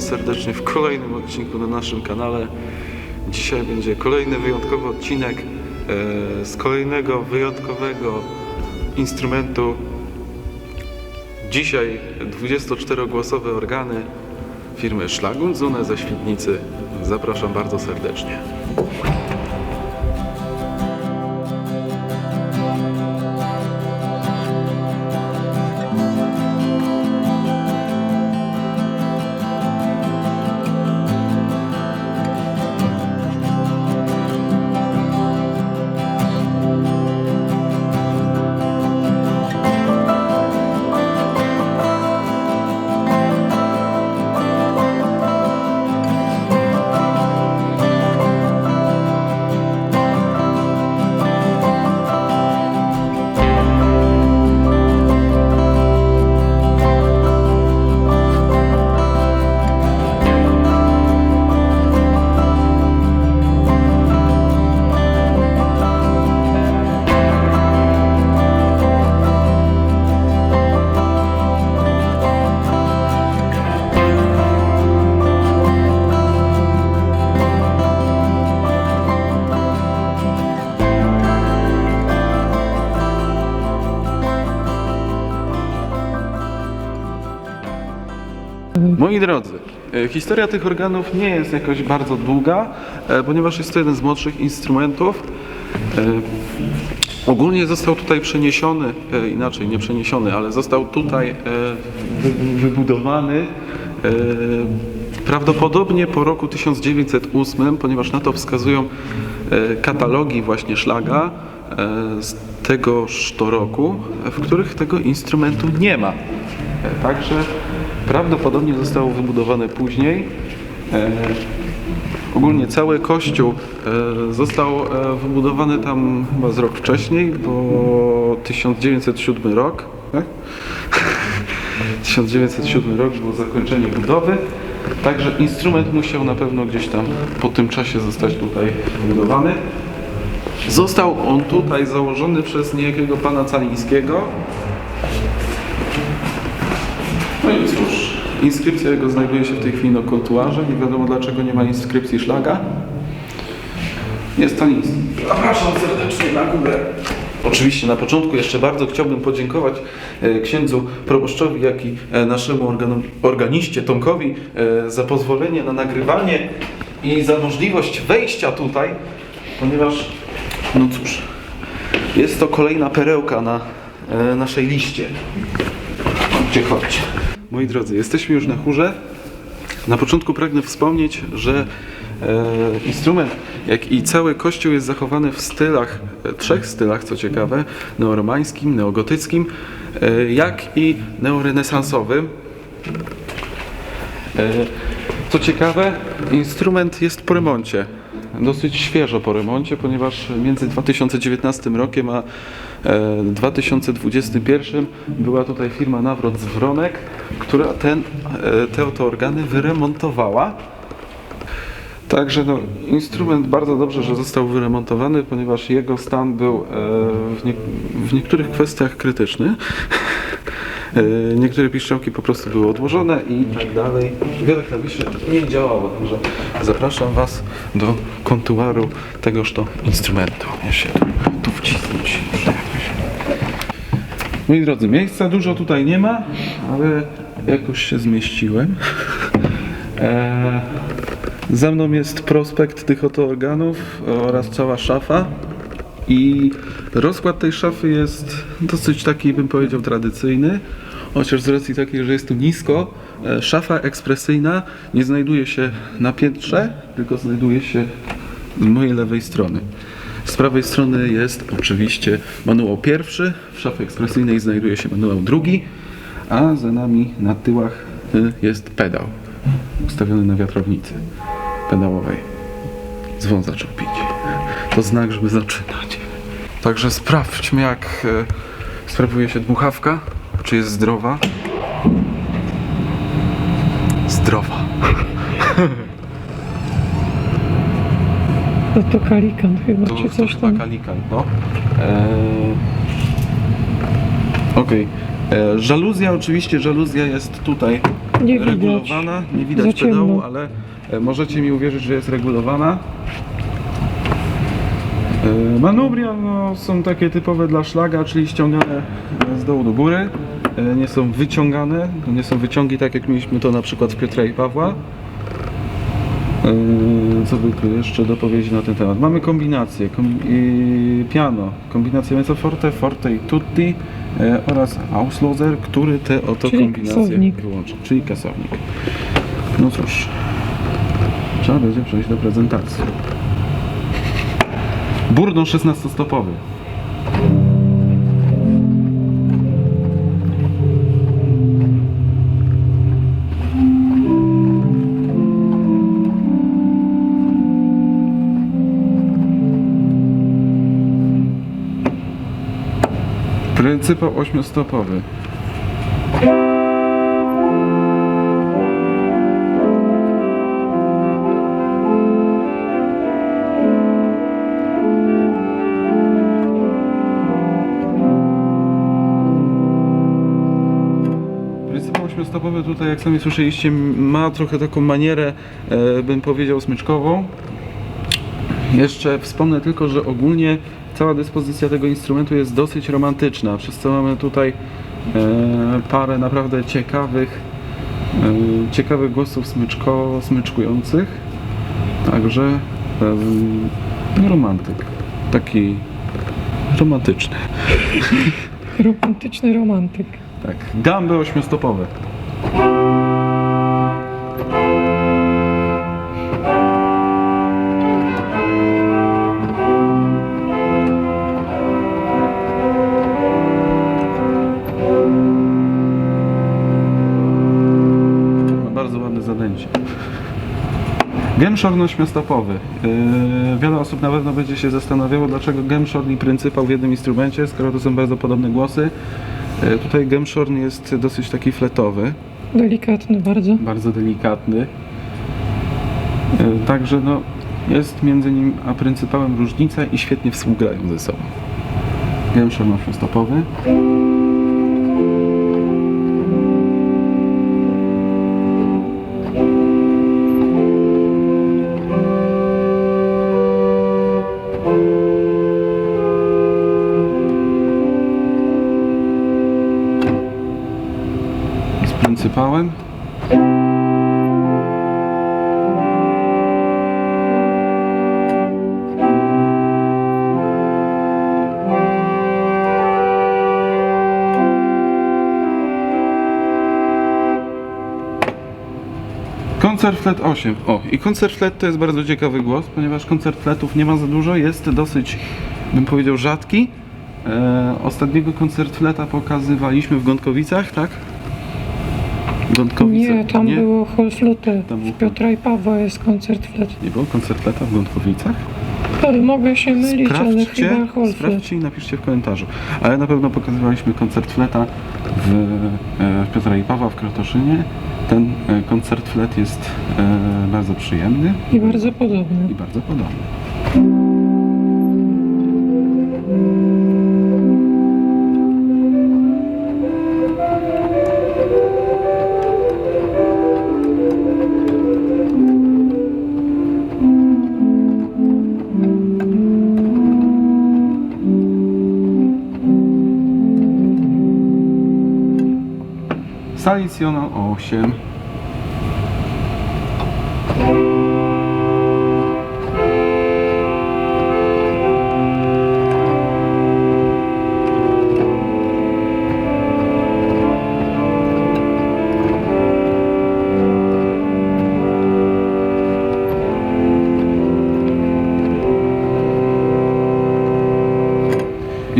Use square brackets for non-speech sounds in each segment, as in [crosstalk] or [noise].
serdecznie w kolejnym odcinku na naszym kanale. Dzisiaj będzie kolejny wyjątkowy odcinek e, z kolejnego wyjątkowego instrumentu. Dzisiaj 24-głosowe organy firmy Szlagunzune ze Świdnicy. Zapraszam bardzo serdecznie. Moi drodzy, e, historia tych organów nie jest jakoś bardzo długa, e, ponieważ jest to jeden z młodszych instrumentów. E, Ogólnie został tutaj przeniesiony, inaczej nie przeniesiony, ale został tutaj wy- wybudowany prawdopodobnie po roku 1908, ponieważ na to wskazują katalogi właśnie szlaga z tegoż to roku, w których tego instrumentu nie ma. Także prawdopodobnie zostało wybudowane później. E, Ogólnie cały kościół e, został e, wybudowany tam chyba z rok wcześniej, bo 1907 rok. Tak? [laughs] 1907 rok było zakończenie budowy. Także instrument musiał na pewno gdzieś tam po tym czasie zostać tutaj wybudowany. Został on tutaj założony przez niejakiego pana Calińskiego. No i cóż, inskrypcja jego znajduje się w tej chwili na kontuarze. Nie wiadomo dlaczego nie ma inskrypcji szlaga. Jest to nic. Zapraszam serdecznie na górę. Oczywiście na początku jeszcze bardzo chciałbym podziękować e, księdzu proboszczowi, jak i e, naszemu organu, organiście Tomkowi e, za pozwolenie na nagrywanie i za możliwość wejścia tutaj, ponieważ, no cóż, jest to kolejna perełka na naszej liście. Gdzie chodźcie. Moi drodzy, jesteśmy już na chórze. Na początku pragnę wspomnieć, że e, instrument, jak i cały kościół jest zachowany w stylach, e, trzech stylach, co ciekawe, neoromańskim, neogotyckim, e, jak i neorenesansowym. E, Co ciekawe, instrument jest po remoncie. Dosyć świeżo po remoncie, ponieważ między 2019 rokiem a 2021 była tutaj firma Nawrot z Wronek, która ten, e, te oto organy wyremontowała. Także no, instrument bardzo dobrze, że został wyremontowany, ponieważ jego stan był e, w, nie, w niektórych kwestiach krytyczny. E, Niektóre piszczałki po prostu były odłożone i tak dalej. Wiele klawiszy nie działało, także zapraszam Was do kontuaru tegoż to instrumentu. Ja się tu, tu wcisnąć. Moi drodzy, miejsca dużo tutaj nie ma, ale jakoś się zmieściłem. [laughs] E, za mną jest prospekt tych oto organów oraz cała szafa. I rozkład tej szafy jest dosyć taki, bym powiedział, tradycyjny. Chociaż z racji takiej, że jest tu nisko, e, szafa ekspresyjna nie znajduje się na piętrze, tylko znajduje się z mojej lewej strony. Z prawej strony jest oczywiście manuał pierwszy, w szafie ekspresyjnej znajduje się manuał drugi, a za nami na tyłach y, jest pedał ustawiony na wiatrownicy pedałowej. Dzwon zaczął pić. To znak, żeby zaczynać. Także sprawdźmy, jak e, sprawuje się dmuchawka. Czy jest zdrowa? Zdrowa. [laughs] No to kalikan chyba, To, czy to coś chyba tam. kalikan, no. Eee, Okej. E, Żaluzja, oczywiście żaluzja jest tutaj Nie widać. regulowana. Nie widać ciemno. pedału, ale e, możecie mi uwierzyć, że jest regulowana. E, Manubria no, są takie typowe dla szlaga, czyli ściągane z dołu do góry. E, Nie są wyciągane, to nie są wyciągi tak jak mieliśmy to na przykład w Piotra i Pawła. E, Co by tu jeszcze dopowiedzieć na ten temat? Mamy kombinację, kom, i piano, kombinację mezzo forte, forte i tutti e, oraz Auslöser, który te oto Czyli kombinacje kasownik. wyłączy, czyli kasownik. No cóż, trzeba będzie przejść do prezentacji. Burdon 16-stopowy. Pryncypał 8-stopowy. Pryncypał 8-stopowy tutaj, jak sami słyszeliście, ma trochę taką manierę, e, bym powiedział, smyczkową. Jeszcze wspomnę tylko, że ogólnie cała dyspozycja tego instrumentu jest dosyć romantyczna, przez co mamy tutaj e, parę naprawdę ciekawych, e, ciekawych głosów smyczko, smyczkujących. Także romantyk. Taki romantyczny. Romantyczny romantyk. Tak. Gamby ośmiostopowe. Gemshorn ośmiostopowy. Yy, wiele osób na pewno będzie się zastanawiało, dlaczego Gemshorn i Pryncypał w jednym instrumencie, skoro to są bardzo podobne głosy. Yy, tutaj Gemshorn jest dosyć taki fletowy, Delikatny bardzo. bardzo delikatny. Yy, także no, jest między nim a Pryncypałem różnica i świetnie współgrają ze sobą. Gemshorn ośmiostopowy. z Koncert flet 8. O, i koncert flet to jest bardzo ciekawy głos, ponieważ koncert fletów nie ma za dużo, jest dosyć, bym powiedział, rzadki. E, ostatniego koncert fleta pokazywaliśmy w Gątkowicach, tak? Gątkowice. Nie, tam było Holflute. Tam W Piotra i Pawła jest koncert flet. Nie było koncert fleta w Gątkowicach? Ale mogę się mylić, ale chyba Holflet. sprawdźcie i napiszcie w komentarzu. Ale na pewno pokazywaliśmy koncert fleta w, e, Piotra i Pawła w Krotoszynie. Ten e, koncert flet jest e, bardzo przyjemny I bardzo podobny. i bardzo podobny. Salicjono 8.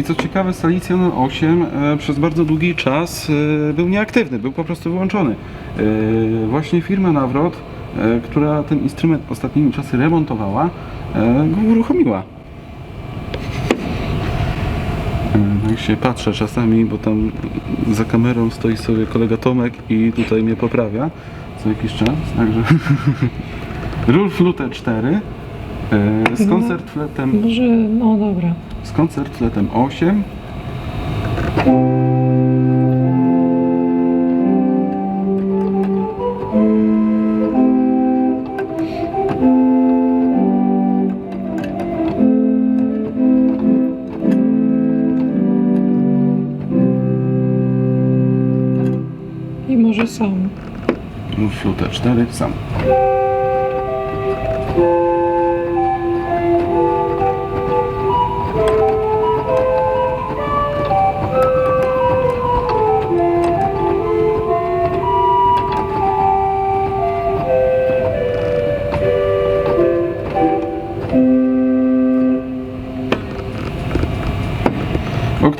I co ciekawe, Salicjon 8 e, przez bardzo długi czas e, był nieaktywny, był po prostu wyłączony. E, właśnie firma Nawrot, która ten instrument ostatnimi czasy remontowała, go uruchomiła. Jak się patrzę czasami, bo tam za kamerą stoi sobie kolega Tomek i tutaj mnie poprawia co jakiś czas, także [laughs] Rulf Lute 4 e, E, z no. koncertfletem. Może, no dobra. Z koncertfletem 8. I może sam. Flutę e 4 sam.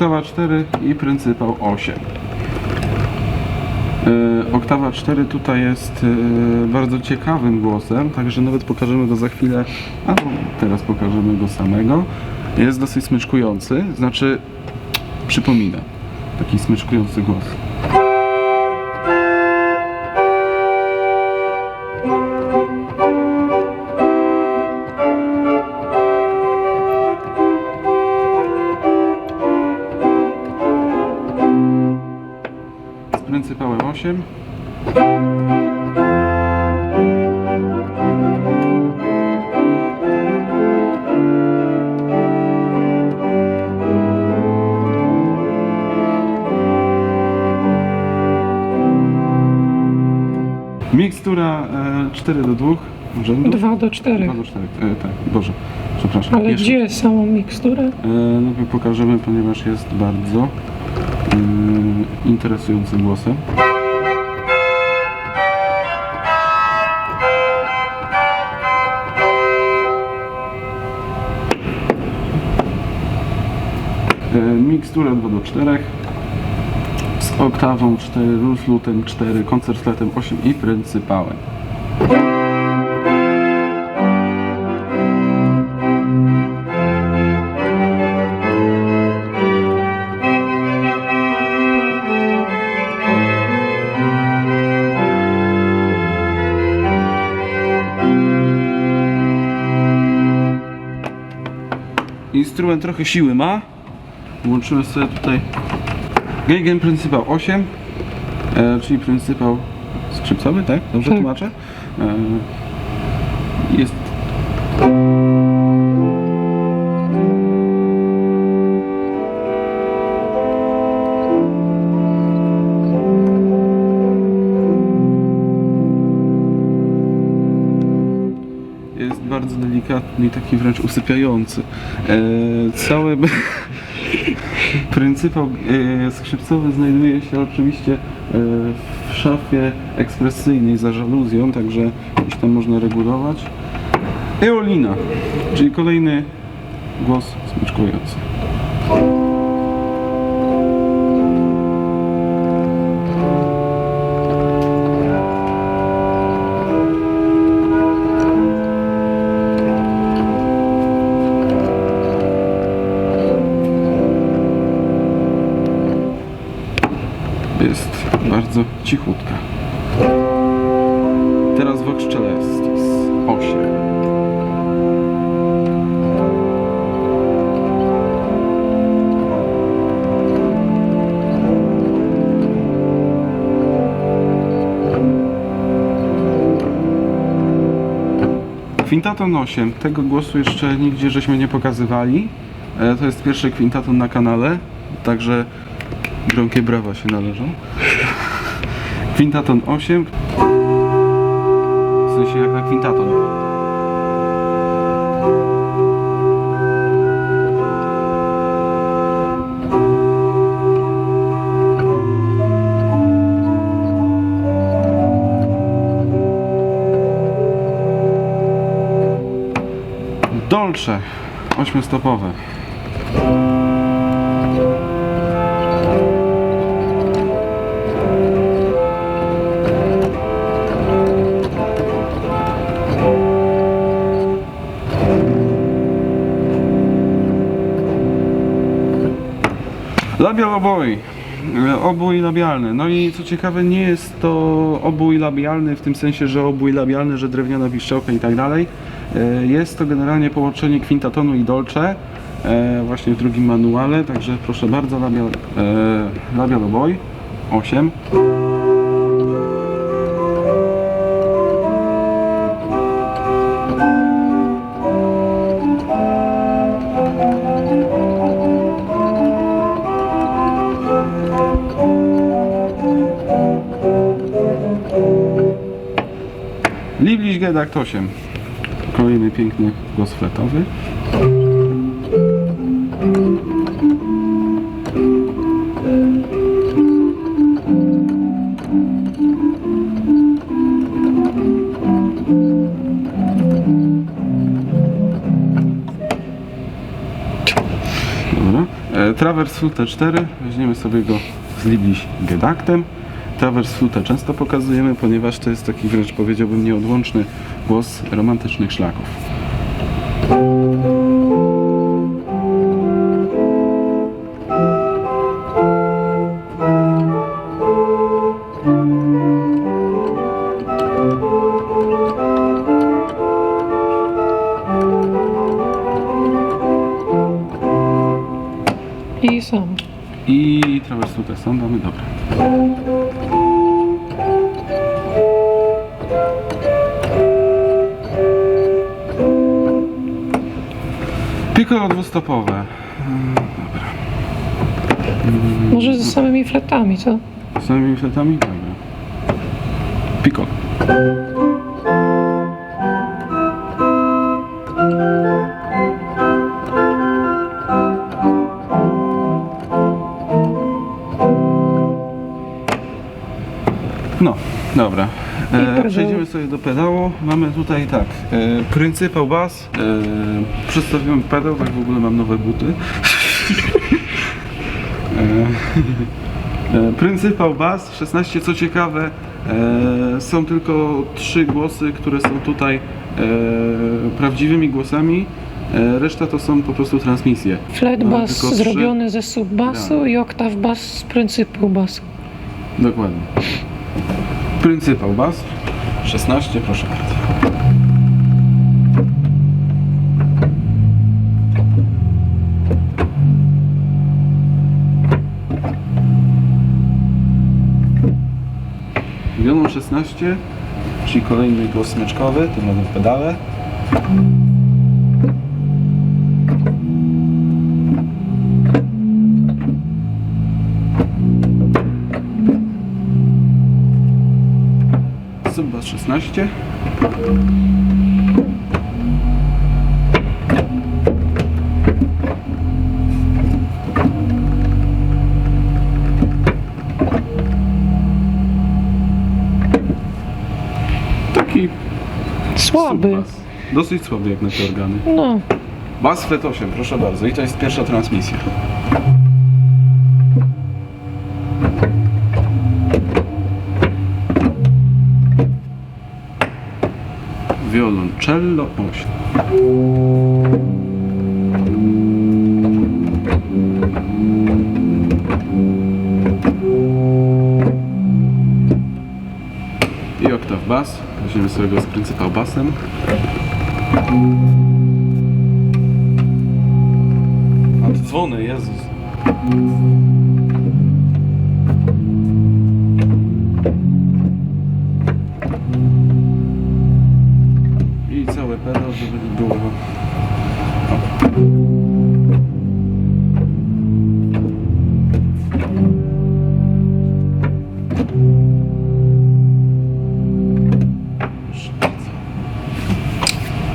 Oktawa 4 i pryncypał 8. E, Oktawa 4 tutaj jest e, bardzo ciekawym głosem, także nawet pokażemy go za chwilę, albo teraz pokażemy go samego. Jest dosyć smyczkujący, znaczy przypomina taki smyczkujący głos. 8. Mikstura e, 4 do 2 rzędu. 2 do 4. 2 do 4, e, tak, Boże, przepraszam. Ale Jeszcze- gdzie samą miksturę? E, no pokażemy, ponieważ jest bardzo e, interesującym głosem. E, Mikstura 2 do 4 z oktawą 4, ruslutem 4, koncertletem 8 i pryncypałem. Instrument trochę siły ma. Włączymy sobie tutaj Geigen Pryncypał 8, e, czyli pryncypał skrzypcowy, tak? Dobrze Tak. tłumaczę? E, jest jest bardzo delikatny i taki wręcz usypiający. E, cały [laughs] pryncypał e, skrzypcowy znajduje się oczywiście e, w szafie ekspresyjnej za żaluzją, także gdzieś tam można regulować. Eolina, czyli kolejny głos smyczkujący. Cichutka. Teraz Vox Celestis 8. Kwintaton 8. Tego głosu jeszcze nigdzie żeśmy nie pokazywali. E, To jest pierwszy kwintaton na kanale, także gromkie brawa się należą. Kwintaton 8. W sensie jak na kwintaton. Dolce. Ośmiostopowe. Labial oboi. Obój labialny. No i co ciekawe, nie jest to obój labialny w tym sensie, że obój labialny, że drewniana piszczałka i tak dalej. E, Jest to generalnie połączenie kwintatonu i dolce, e, właśnie w drugim manuale, także proszę bardzo, labial, e, labial oboj 8. Gedakt 8. Kolejny piękny głos fletowy. Dobra. E, Travers Flute 4, weźmiemy sobie go z Libliś Gedaktem. Travers Flute często pokazujemy, ponieważ to jest taki wręcz powiedziałbym nieodłączny głos romantycznych szlaków. Piccolo dwustopowe. Może ze samymi fletami, co? Z samymi fletami? Dobra. Piccolo. Sobie do pedału. Mamy tutaj tak, e, pryncypał bas. E, przedstawiłem pedał, tak w ogóle mam nowe buty. [laughs] E, [laughs] e, Pryncypał bas 16, co ciekawe, e, są tylko trzy głosy, które są tutaj e, prawdziwymi głosami. E, reszta to są po prostu transmisje. Flat Mamy bass tylko trzy. zrobiony ze subbasu Tak. i oktaw bass z pryncypu basu. Dokładnie. Pryncypał bas 16, proszę bardzo. Wioną 16, czyli kolejny głos smyczkowy, tym razem w pedale. Subbas 16. Taki Słaby. Dosyć słaby jak na te organy. No, Bas Flet 8, proszę bardzo. I to jest pierwsza transmisja. Violoncello 8. I oktaw bas. Weźmiemy sobie go z pryncypał basem. Te dzwony, Jezus.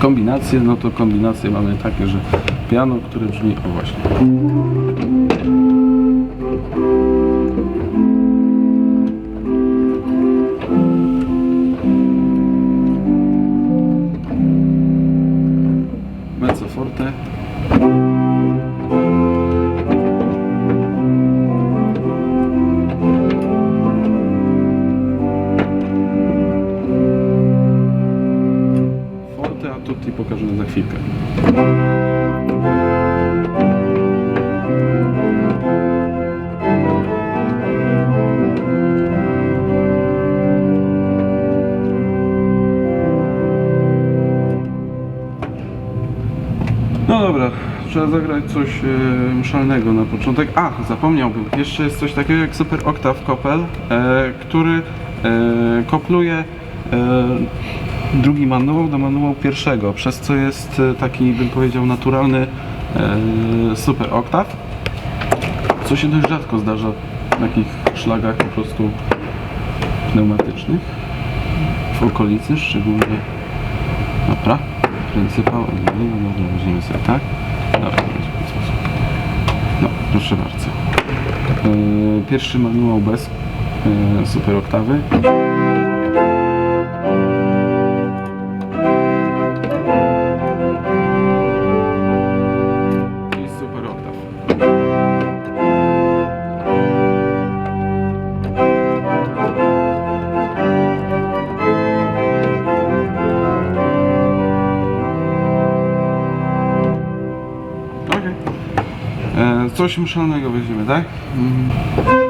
Kombinacje, no to kombinacje mamy takie, że piano, które brzmi, o właśnie. Dobra, trzeba zagrać coś e, na początek. A, zapomniałbym, jeszcze jest coś takiego jak Super Octave Koppel, e, który e, kopluje e, drugi manuał do manuału pierwszego, przez co jest taki, bym powiedział, naturalny e, Super Octave, co się dość rzadko zdarza w takich szlagach po prostu pneumatycznych w okolicy, szczególnie pryncypał, no dobra, weźmiemy sobie tak. Dobra. No, proszę bardzo. Yy, pierwszy manuał bez yy, super oktawy. Coś muszalnego weźmiemy, tak? Mhm.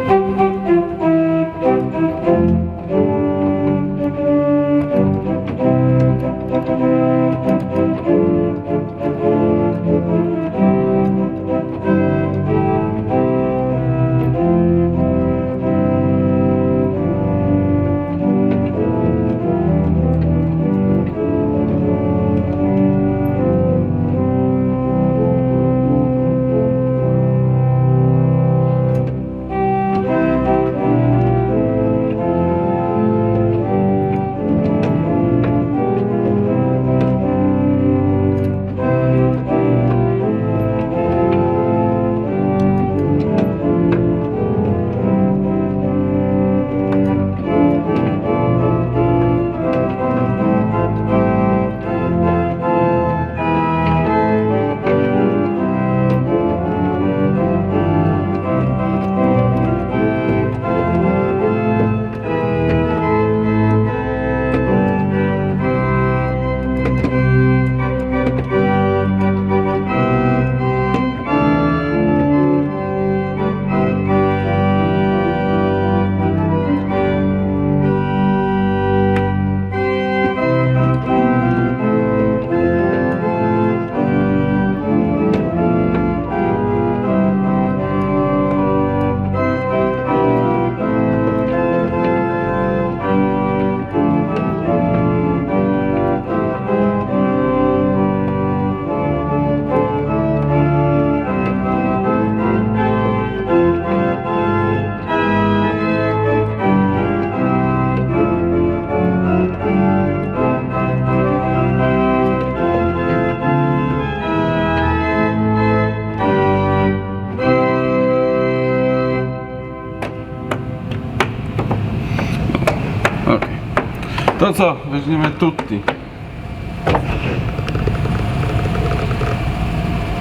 Co? Weźmiemy tutti.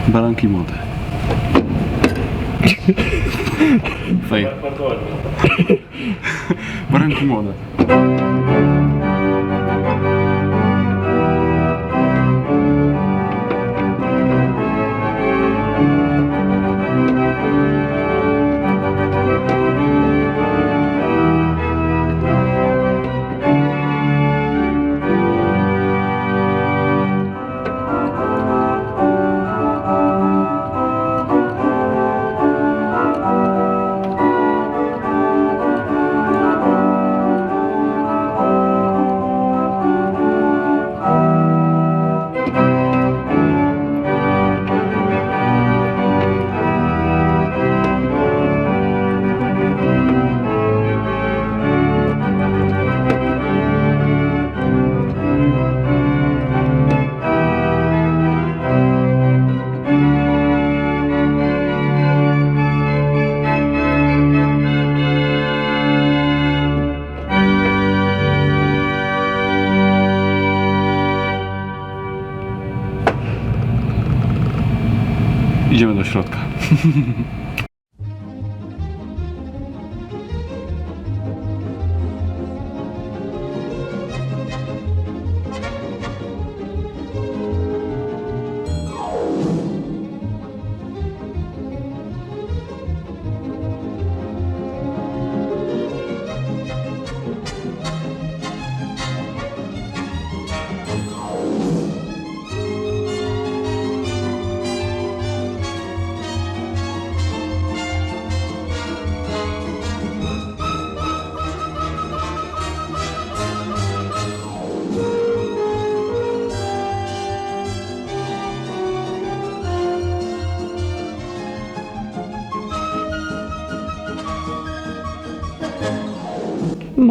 Baranki młode. Fej. Baranki młode.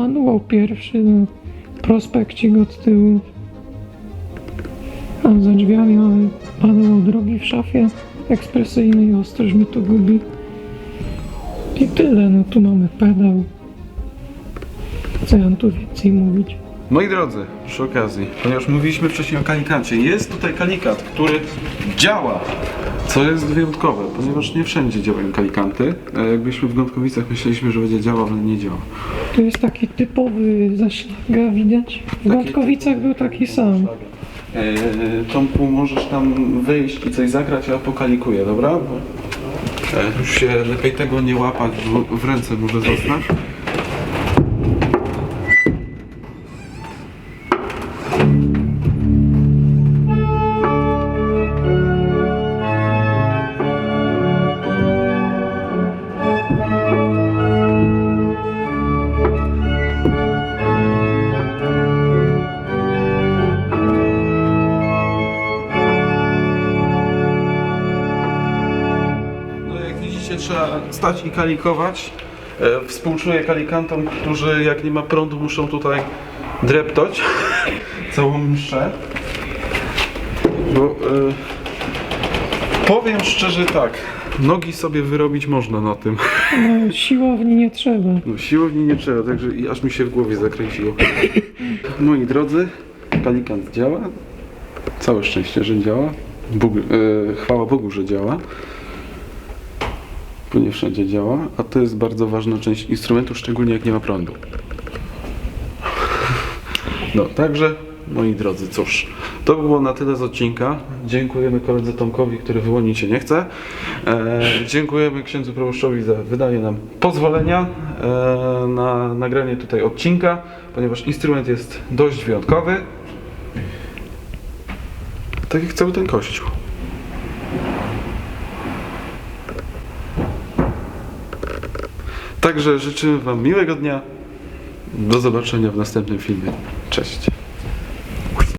Manuał pierwszy, prospekcik od tyłu. A za drzwiami mamy panel drogi w szafie ekspresyjny i ostrość mi to gubi. I tyle, no tu mamy pedał. Co ja tu więcej mówić? Moi drodzy, przy okazji, ponieważ mówiliśmy wcześniej o kalikancie, jest tutaj kalikat, który działa, co jest wyjątkowe, ponieważ nie wszędzie działają kalikanty. E, Jak byliśmy w Gądkowicach, myśleliśmy, że będzie działał, ale nie działa. Tu jest taki typowy zaślaga, widać? W Gądkowicach był taki sam. E, Tomku, możesz tam wyjść i coś zagrać, ja pokalikuję, dobra? Bo e, już się lepiej tego nie łapać, bo w ręce może zostać. Kalikować. E, współczuję kalikantom, którzy jak nie ma prądu muszą tutaj dreptać [laughs] całą mszę. Bo e, powiem szczerze tak, nogi sobie wyrobić można na tym. [laughs] No, siłowni nie trzeba. No, siłowni nie trzeba, także i aż mi się w głowie zakręciło. Moi drodzy, kalikant działa. Całe szczęście, że działa. Bóg, e, chwała Bogu, że działa. Bo nie wszędzie działa, a to jest bardzo ważna część instrumentu, szczególnie jak nie ma prądu. No, także moi drodzy, cóż, to by było na tyle z odcinka. Dziękujemy koledze Tomkowi, który wyłonić się nie chce. E, dziękujemy księdzu proboszczowi za wydanie nam pozwolenia e, na nagranie tutaj odcinka, ponieważ instrument jest dość wyjątkowy. Tak jak cały ten kościół. Także życzymy Wam miłego dnia. Do zobaczenia w następnym filmie. Cześć.